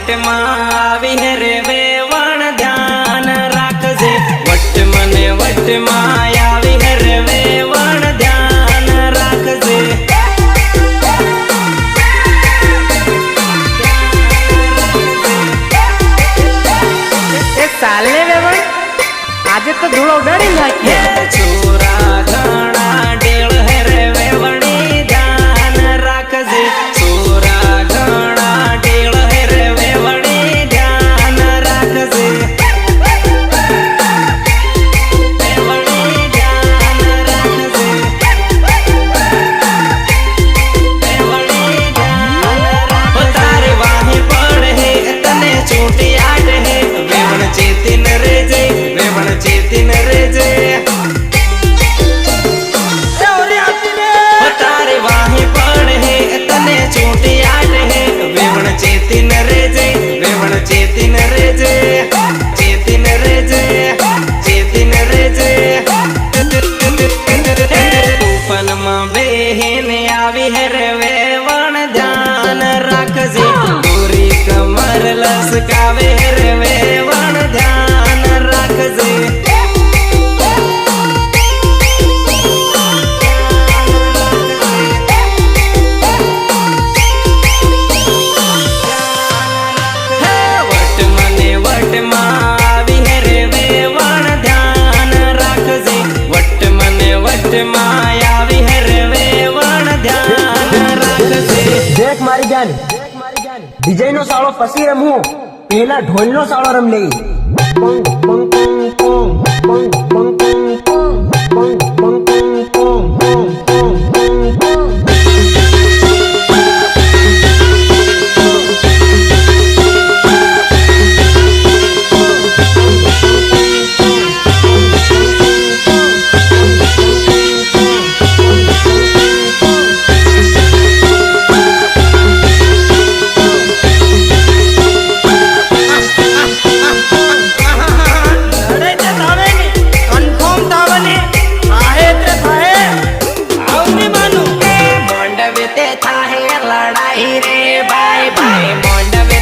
વટમાં આવી રેવે ધ્યાન રાખજે. વટ મને વટમાં ધ્યાન રાખજે. એ વેવણ? આજે તો ધૂળો ઉડાડી નાખીએ છોરા લઈને આવી હેરવે વણ ધ્યાન રાખજે. પૂરી કમર લસકાવે. દેખ મારી જાન. ડીજે નો સાળો પછી રમવું પેલા ઢોલ નો સાળો રમ લઈ. પંગ પંગ પંગ પંગ પંગ. Bye bye મોંડવે